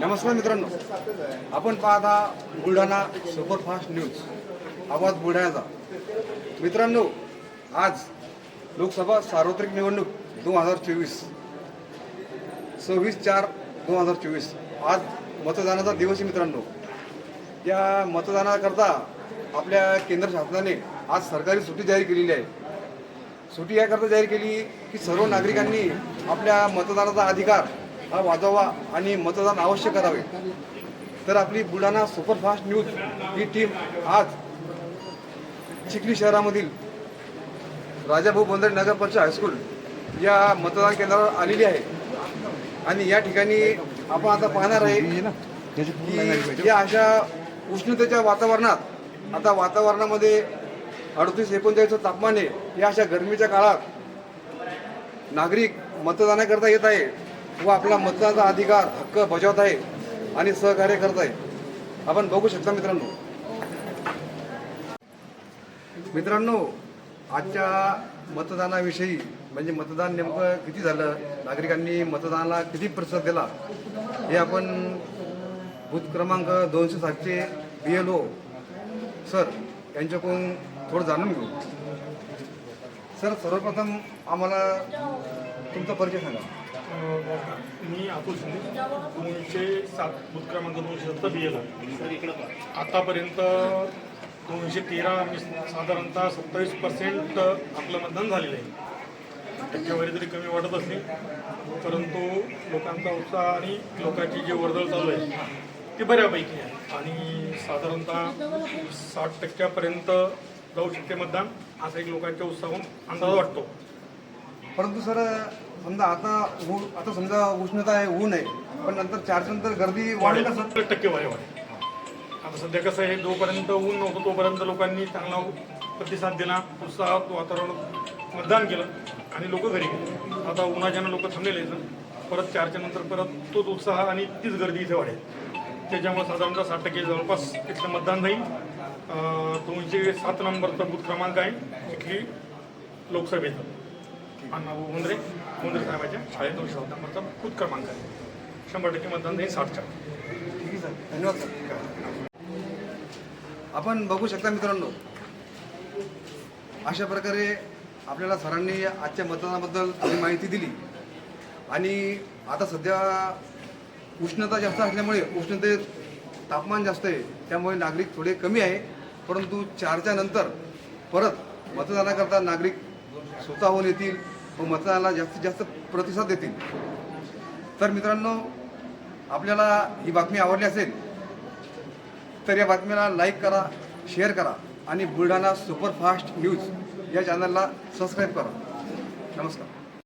नमस्कार मित्रांनो. आपण पाहता बुलढाणा सुपरफास्ट न्यूज. आवाज बुलढाण्याचा. मित्रांनो आज लोकसभा सार्वत्रिक निवडणूक दोन हजार चोवीस. सव्वीस चार दोन हजार चोवीस. आज मतदानाचा दिवस आहे मित्रांनो. या मतदानाकरता आपल्या केंद्र शासनाने आज सरकारी सुट्टी जाहीर केलेली आहे. सुट्टी याकरता जाहीर केली की सर्व नागरिकांनी आपल्या मतदानाचा अधिकार हा वाजवा आणि मतदान अवश्य करावे. तर आपली बुलढाणा सुपरफास्ट न्यूज ही टीम आज चिखली शहरामधील राजाभाऊ बंदरे नगर परिषद हायस्कूल या मतदान केंद्रावर आलेली आहे. आणि या ठिकाणी आपण आता पाहणार आहे की या अशा उष्णतेच्या वातावरणात आता वातावरणामध्ये अडतीस एकोणचाळीसचं तापमान आहे. या अशा गरमीच्या काळात नागरिक मतदानाकरता येत आहे. व आपला मतदानाचा अधिकार हक्क बजावत आहे आणि सहकार्य करत आहे. आपण बघू शकता मित्रांनो. मित्रांनो आजच्या मतदानाविषयी म्हणजे मतदान नेमकं किती झालं? नागरिकांनी मतदानाला किती प्रतिसाद दिला? हे आपण बूथ क्रमांक दोनशे सातचे बी एल ओ सर यांच्याकडून थोडं जाणून घेऊ. सर सर्वप्रथम आम्हाला तुमचा परिचय सांगा. मी अतुल शिंदे. दोनशे सात बूथ क्रमांक दोनशे सत्तर बी एला आतापर्यंत दोनशे तेरा मी साधारणतः सत्तावीस पर्सेंट आपलं मतदान झालेलं आहे. टक्केवारी जरी कमी वाटत असली परंतु लोकांचा उत्साह आणि लोकांची जी वर्दळ चालू आहे ती बऱ्यापैकी आहे. आणि साधारणतः साठ टक्क्यापर्यंत जाऊ शकते मतदान असा एक लोकांच्या उत्साहून अंदाज वाटतो. परंतु सर समजा आता ऊ आता समजा उष्णता आहे ऊन आहे पण नंतर चारच्या नंतर गर्दी वाढेल का सर? सत्तर वाढे वाढेल आता सध्या कसं आहे जोपर्यंत ऊन नव्हतं तोपर्यंत लोकांनी चांगला प्रतिसाद दिला उत्साहात वातावरण मतदान केलं आणि लोक घरी गेले. आता उन्हाच्यानं लोक थांबलेले आहेत परत चारच्या नंतर परत तोच उत्साह आणि तीच गर्दी इथे वाढेल. त्याच्यामुळे साधारणतः साठ टक्के जवळपास इथलं मतदान जाईल अं, दोनशे सात नंबरचा बूथ क्रमांक आहे इथली लोकसभेचा. अण्णाभाऊ मुंद्रे मुंद्रे साहेबाच्या शाळेत दोनशे सात नंबरचा क्रमांक आहे. शंभर टक्के मतदान देईन साठच्या. ठीक आहे सर धन्यवाद सर. आपण बघू शकता मित्रांनो अशा प्रकारे आपल्याला सरांनी आजच्या मतदानाबद्दल थोडी माहिती दिली. आणि आता सध्या उष्णता जास्त असल्यामुळे उष्णतेत तापमान जास्त आहे त्यामुळे नागरिक थोडे कमी आहे. परंतु चारच्या नंतर परत मतदानाकरता नागरिक स्वतःहून येतील व मतदानाला जास्तीत जास्त प्रतिसाद देतील. तर मित्रांनो आपल्याला ही बातमी आवडली असेल तर या बातमीला लाईक करा शेअर करा आणि बुलढाणा सुपरफास्ट न्यूज या चॅनलला सबस्क्राईब करा. नमस्कार.